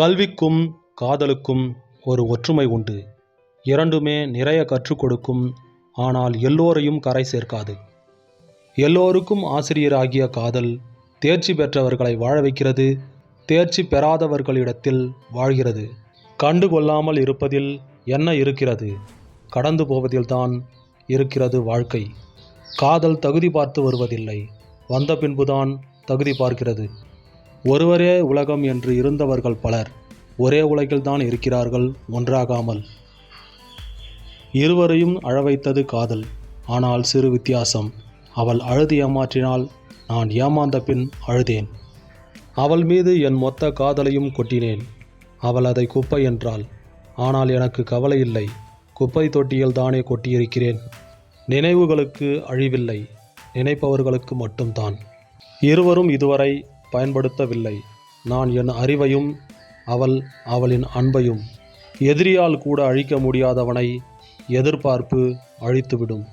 கல்விக்கும் காதலுக்கும் ஒரு ஒற்றுமை உண்டு. இரண்டுமே நிறைய கற்றுக் கொடுக்கும் ஆனால் எல்லோரையும் கரை சேர்க்காது. எல்லோருக்கும் ஆசிரியராகிய காதல் தேர்ச்சி பெற்றவர்களை வாழ வைக்கிறது தேர்ச்சி பெறாதவர்களிடத்தில் வாழ்கிறது. கண்டு கொள்ளாமல் இருப்பதில் என்ன இருக்கிறது? கடந்து போவதில்தான் இருக்கிறது வாழ்க்கை. காதல் தகுதி பார்த்து வருவதில்லை வந்த பின்புதான் தகுதி பார்க்கிறது. ஒருவரே உலகம் என்று இருந்தவர்கள் பலர் ஒரே உலகில்தான் இருக்கிறார்கள் ஒன்றாகாமல். இருவரையும் அழவைத்தது காதல் ஆனால் சிறு வித்தியாசம். அவள் அழுது ஏமாற்றினால் நான் ஏமாந்த பின் அழுதேன். அவள் மீது என் மொத்த காதலையும் கொட்டினேன். அவள் அதை குப்பை என்றாள். ஆனால் எனக்கு கவலை இல்லை. குப்பை தொட்டியில் தானே கொட்டியிருக்கிறேன். நினைவுகளுக்கு அழிவில்லை. நினைப்பவர்களுக்கு மட்டும்தான். இருவரும் இதுவரை பயன்படுத்தவில்லை. நான் என் அறிவையும் அவள் அவளின் அன்பையும் எதிரியால் கூட அழிக்க முடியாதவனை எதிர்பார்ப்பு அழித்துவிடும்.